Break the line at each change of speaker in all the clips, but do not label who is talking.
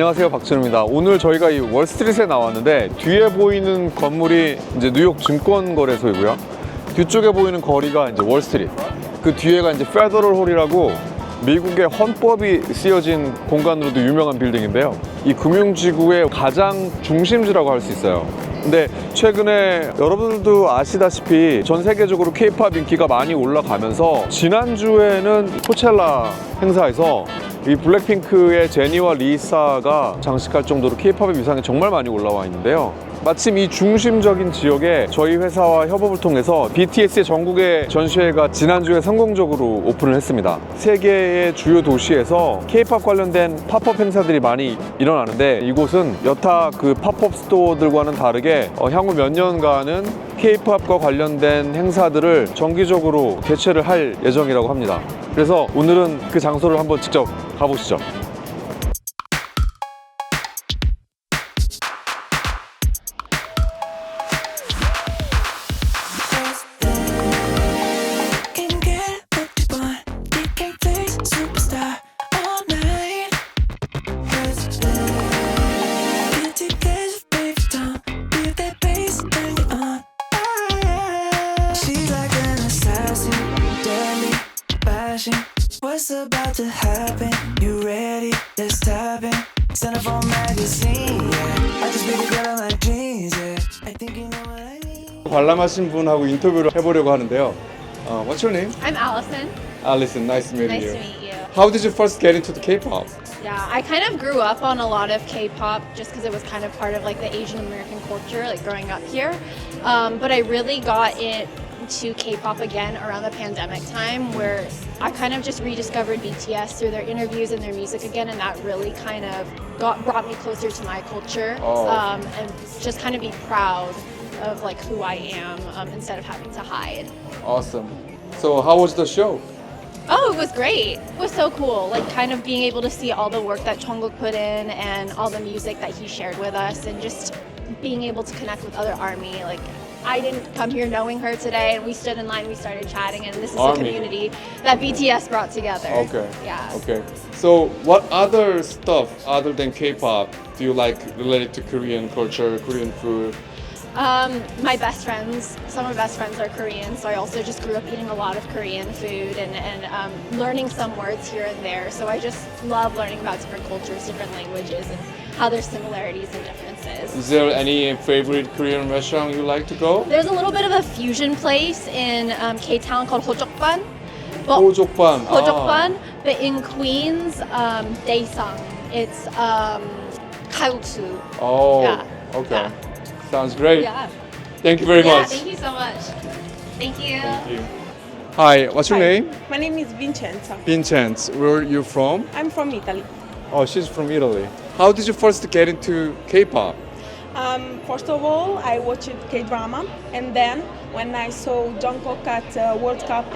안녕하세요 박준호입니다. 오늘 저희가 이 월스트리트에 나왔는데 뒤에 보이는 건물이 이제 뉴욕 증권거래소이고요. 뒤쪽에 보이는 거리가 이제 월스트리트. 그 뒤에가 이제 페더럴 홀이라고 미국의 헌법이 쓰여진 공간으로도 유명한 빌딩인데요. 이 금융지구의 가장 중심지라고 할 수 있어요. 근데 최근에 여러분들도 아시다시피 전 세계적으로 케이팝 인기가 많이 올라가면서 지난주에는 코첼라 행사에서 이 블랙핑크의 제니와 리사가 장식할 정도로 케이팝의 위상이 정말 많이 올라와 있는데요. 마침 이 중심적인 지역에 저희 회사와 협업을 통해서 BTS의 전국의 전시회가 지난주에 성공적으로 오픈을 했습니다. 세계의 주요 도시에서 K-팝 관련된 팝업 행사들이 많이 일어나는데 이곳은 여타 그 팝업 스토어들과는 다르게 어, 향후 몇 년간은 K-팝과 관련된 행사들을 정기적으로 개최를 할 예정이라고 합니다. 그래서 오늘은 그 장소를 한번 직접 가보시죠.
to happen? You ready? Let's tap in. Centerfold magazine, yeah. I just be the girl of my dreams, yeah. I think you know what I mean.
관람하신 분하고 인터뷰를 해보려고 하는데요. Uh, what's your name?
I'm Allison.
Alison. Nice to meet
Nice
you.
to meet you.
How did you first get into the K-pop?
Yeah, I kind of grew up on a lot of K-pop just because it was kind of part of like the Asian American culture, like growing up here. Um, but I really got into K-pop again around the pandemic time, where I kind of just rediscovered BTS through their interviews and their music again, and that really kind of got brought me closer to my culture
Oh.
um, and just kind of be proud of like who I am um, instead of having to hide.
Awesome. So how was the show?
Oh, it was great. It was so cool. Like kind of being able to see all the work that Jungkook put in and all the music that he shared with us and just being able to connect with other ARMY. Like I didn't come here knowing her today and we stood in line, we started chatting and this is
ARMY.
a community that BTS brought together.
Okay.
Yeah.
Okay. So what other stuff other than K-pop do you like related to Korean culture, Korean food?
Um, my best friends, some of my best friends are Korean, so I also just grew up eating a lot of Korean food and, and um, learning some words here and there. So I just love learning about different cultures, different languages, and how there's similarities and differences
is. Is there any favorite Korean restaurant you like to go?
There's a little bit of a fusion place in um, K Town called Hojokban.
Hojokban.
Hojokban, ah. but in Queens, um, Daesung. It's um.
Oh,
yeah.
okay.
Yeah.
Sounds great.
Yeah.
Thank you very
yeah,
much.
Thank you so much. Thank you.
Thank you. Hi, what's your
Hi.
name?
My name is Vincenza.
Vincenza, where are you from?
I'm from Italy.
Oh, she's from Italy. How did you first get into K-pop?
Um, first of all, I watched K-drama, and then when I saw Jungkook at uh, World Cup,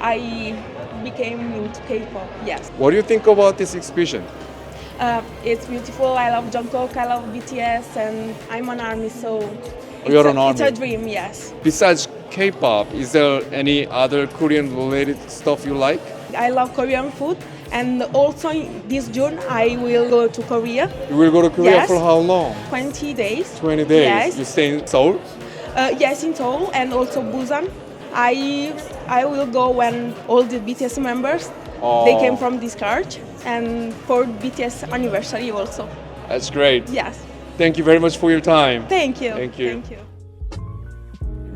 I became into K-pop. Yes,
What do you think about this exhibition?
uh, it's beautiful. I love Jungkook. I love BTS, and I'm an army, so it's,
You're
a,
an
it's a
army.
dream. Yes,
Besides K-pop, is there any other Korean-related stuff you like?
I love Korean food, and also this June I will go to Korea.
You will go to Korea
Yes.
for how long?
20 days.
20 days.
Yes.
You stay in Seoul?
Uh, yes, in Seoul and also Busan. I I will go when all the BTS members they
Oh.
came from this church and for BTS anniversary also.
That's great.
Yes.
Thank you very much for your time.
Thank you.
Thank you.
Thank you.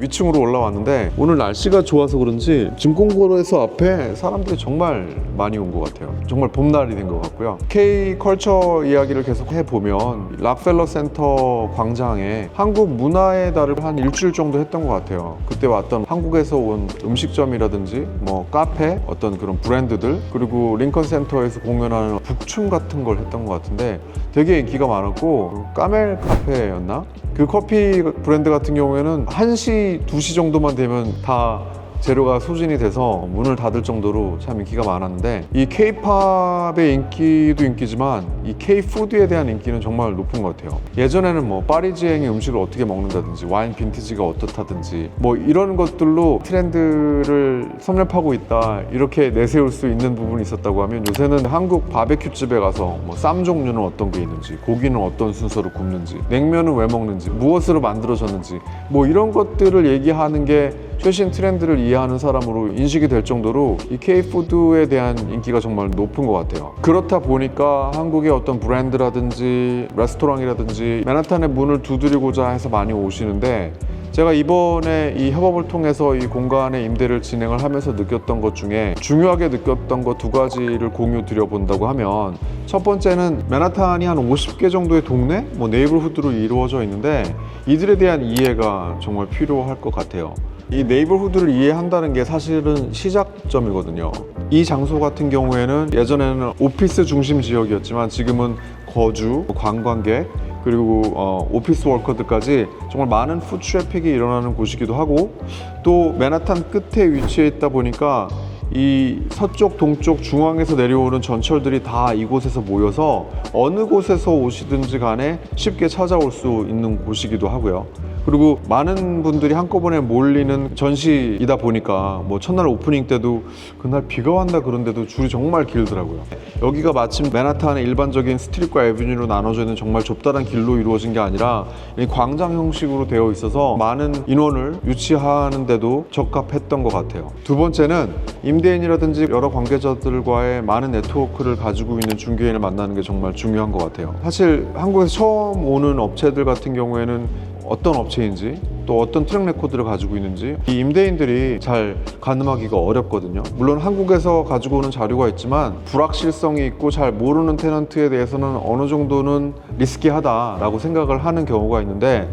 위층으로 올라왔는데 오늘 날씨가 좋아서 그런지 증권거래소 앞에 사람들이 정말 많이 온 것 같아요. 정말 봄날이 된 것 같고요. K 컬처 이야기를 계속 해보면 락펠러 센터 광장에 한국 문화의 달을 한 일주일 정도 했던 것 같아요. 그때 왔던 한국에서 온 음식점이라든지 뭐 카페 어떤 그런 브랜드들 그리고 링컨 센터에서 공연하는 북춤 같은 걸 했던 것 같은데 되게 인기가 많았고 까멜 카페였나? 그 커피 브랜드 같은 경우에는 1시, 2시 정도만 되면 다 재료가 소진이 돼서 문을 닫을 정도로 참 인기가 많았는데 이 K-팝의 인기도 인기지만 이 K-푸드에 대한 인기는 정말 높은 것 같아요. 예전에는 뭐 파리지행의 음식을 어떻게 먹는다든지 와인 빈티지가 어떻다든지 뭐 이런 것들로 트렌드를 섭렵하고 있다 이렇게 내세울 수 있는 부분이 있었다고 하면 요새는 한국 바베큐 집에 가서 뭐 쌈 종류는 어떤 게 있는지 고기는 어떤 순서로 굽는지 냉면은 왜 먹는지 무엇으로 만들어졌는지 뭐 이런 것들을 얘기하는 게 최신 트렌드를 이해하는 사람으로 인식이 될 정도로 이 K-푸드에 대한 인기가 정말 높은 것 같아요. 그렇다 보니까 한국의 어떤 브랜드라든지 레스토랑이라든지 맨하탄의 문을 두드리고자 해서 많이 오시는데 제가 이번에 이 협업을 통해서 이 공간의 임대를 진행을 하면서 느꼈던 것 중에 중요하게 느꼈던 것 두 가지를 공유 드려본다고 하면 첫 번째는 맨하탄이 한 50개 정도의 동네, 뭐 네이버후드로 이루어져 있는데 이들에 대한 이해가 정말 필요할 것 같아요. 이 네이버후드를 이해한다는 게 사실은 시작점이거든요. 이 장소 같은 경우에는 예전에는 오피스 중심 지역이었지만 지금은 거주, 관광객, 그리고 어, 오피스 워커들까지 정말 많은 푸드 트래픽이 일어나는 곳이기도 하고 또 맨하탄 끝에 위치해 있다 보니까 이 서쪽, 동쪽, 중앙에서 내려오는 전철들이 다 이곳에서 모여서 어느 곳에서 오시든지 간에 쉽게 찾아올 수 있는 곳이기도 하고요. 그리고 많은 분들이 한꺼번에 몰리는 전시이다 보니까 뭐 첫날 오프닝 때도 그날 비가 왔나 그런데도 줄이 정말 길더라고요. 여기가 마침 맨하탄의 일반적인 스트릿과 에비뉴로 나눠져 있는 정말 좁다란 길로 이루어진 게 아니라 이 광장 형식으로 되어 있어서 많은 인원을 유치하는데도 적합했던 것 같아요. 두 번째는 임대인이라든지 여러 관계자들과의 많은 네트워크를 가지고 있는 중개인을 만나는 게 정말 중요한 것 같아요. 사실 한국에서 처음 오는 업체들 같은 경우에는 어떤 업체인지 또 어떤 트랙 레코드를 가지고 있는지 이 임대인들이 잘 가늠하기가 어렵거든요. 물론 한국에서 가지고 오는 자료가 있지만 불확실성이 있고 잘 모르는 테넌트에 대해서는 어느 정도는 리스키하다라고 생각을 하는 경우가 있는데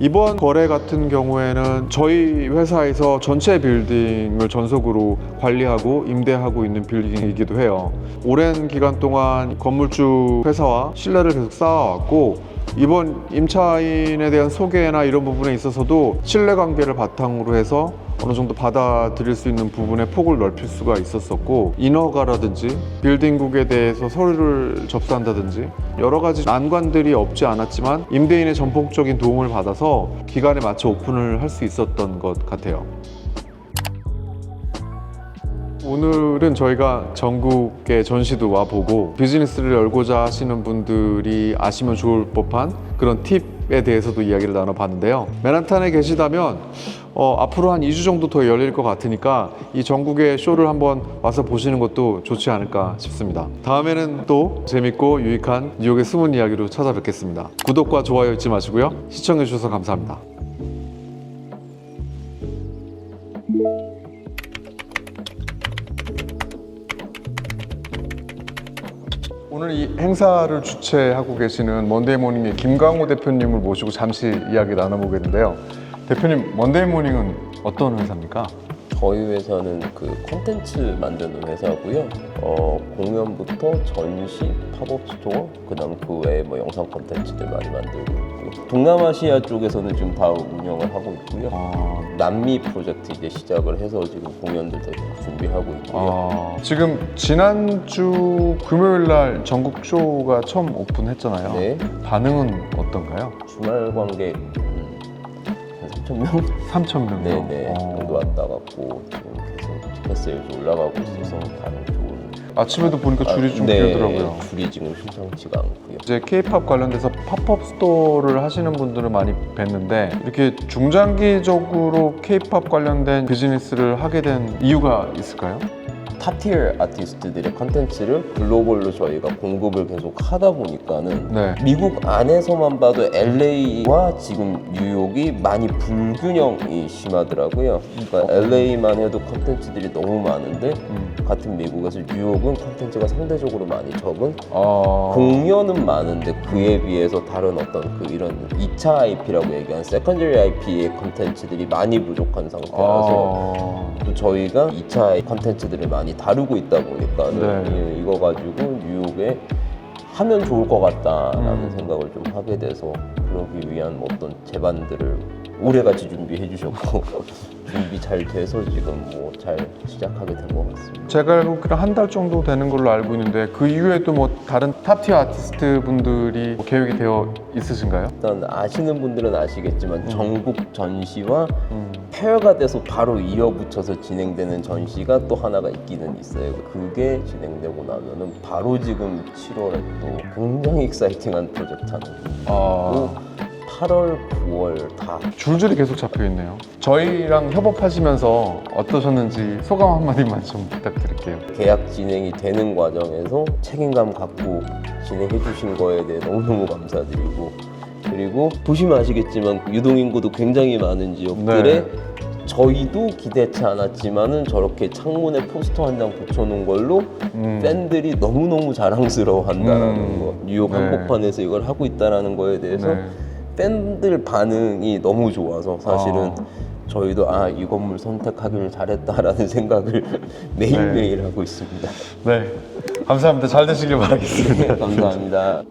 이번 거래 같은 경우에는 저희 회사에서 전체 빌딩을 전속으로 관리하고 임대하고 있는 빌딩이기도 해요. 오랜 기간 동안 건물주 회사와 신뢰를 계속 쌓아왔고 이번 임차인에 대한 소개나 이런 부분에 있어서도 신뢰관계를 바탕으로 해서 어느 정도 받아들일 수 있는 부분의 폭을 넓힐 수가 있었었고 인허가라든지 빌딩국에 대해서 서류를 접수한다든지 여러 가지 난관들이 없지 않았지만 임대인의 전폭적인 도움을 받아서 기간에 맞춰 오픈을 할 수 있었던 것 같아요. 오늘은 저희가 전국의 전시도 와보고 비즈니스를 열고자 하시는 분들이 아시면 좋을 법한 그런 팁에 대해서도 이야기를 나눠봤는데요. 맨하탄에 계시다면 어, 앞으로 한 2주 정도 더 열릴 것 같으니까 이 전국의 쇼를 한번 와서 보시는 것도 좋지 않을까 싶습니다. 다음에는 또 재밌고 유익한 뉴욕의 숨은 이야기로 찾아뵙겠습니다. 구독과 좋아요 잊지 마시고요. 시청해주셔서 감사합니다. 오늘 이 행사를 주최하고 계시는 먼데이 모닝의 김광호 대표님을 모시고 잠시 이야기 나눠보겠는데요. 대표님, 먼데이 모닝은 어떤 회사입니까?
저희 회사는 그 콘텐츠 만드는 회사고요. 어, 공연부터 전시, 팝업 스토어, 그다음 그 외에 뭐 영상 콘텐츠들 많이 만들고 있고요. 동남아시아 쪽에서는 지금 다 운영을 하고 있고요.
아,
남미 프로젝트 이제 시작을 해서 지금 공연들도 준비하고 있고요.
아, 지금 지난주 금요일 날 전국 쇼가 처음 오픈했잖아요.
네,
반응은 어떤가요?
주말 관객 음, 한 3천 명
3천 명.
네네 정도 왔다 갔고 지금 계속 티켓 세일도 올라가고 있어서 반응 좋은.
아침에도 보니까 줄이 좀
네,
길더라고요.
줄이 지금 심상치가 않고요.
이제 K-팝 관련돼서 팝업 스토어를 하시는 분들을 많이 뵀는데 이렇게 중장기적으로 K-팝 관련된 비즈니스를 하게 된 이유가 있을까요?
탑티어 아티스트들의 컨텐츠를 글로벌로 저희가 공급을 계속 하다 보니까는
네.
미국 안에서만 봐도 LA와 지금 뉴욕이 많이 불균형이 심하더라고요. 그러니까 LA만 해도 컨텐츠들이 너무 많은데
음.
같은 미국에서 뉴욕은 컨텐츠가 상대적으로 많이 적은
어...
공연은 많은데 그에 비해서 다른 어떤 그 이런 2차 IP라고 얘기한 세컨더리 IP의 컨텐츠들이 많이 부족한 상태라서
어...
또 저희가 2차 컨텐츠들을 많이 다루고 있다 보니까
네.
이- 이거 가지고 뉴욕에 하면 좋을 것 같다라는
음.
생각을 좀 하게 돼서 그러기 위한 뭐 어떤 제반들을 오래같이 준비해 주셨고 준비 잘 돼서 지금 뭐 잘 시작하게 된 것 같습니다.
제가 알기로 한달 정도 되는 걸로 알고 있는데 그 이후에도 뭐 다른 탑티어 아티스트 분들이 뭐 계획이 되어 있으신가요?
일단 아시는 분들은 아시겠지만
음.
전국 전시와 페어가 돼서 바로 이어붙여서 진행되는 전시가 또 하나가 있기는 있어요. 그게 진행되고 나면은 바로 지금 7월에 또 굉장히 익사이팅한 프로젝트 하나 또
아,
8월, 9월 다
줄줄이 계속 잡혀 있네요. 저희랑 협업하시면서 어떠셨는지 소감 한마디만 좀 부탁드릴게요.
계약 진행이 되는 과정에서 책임감 갖고 진행해 주신 거에 대해 너무너무 감사드리고 그리고 보시면 아시겠지만 유동인구도 굉장히 많은 지역들에
네.
저희도 기대치 않았지만은 저렇게 창문에 포스터 한 장 붙여놓은 걸로
음.
팬들이 너무너무 자랑스러워 한다라는
음.
거 뉴욕
네.
한복판에서 이걸 하고 있다라는 거에 대해서
네.
팬들 반응이 너무 좋아서 사실은
아.
저희도 아 이 건물 선택하길 잘했다라는 생각을 매일매일 하고 있습니다.
네, 감사합니다. 잘 되시길 바라겠습니다.
감사합니다.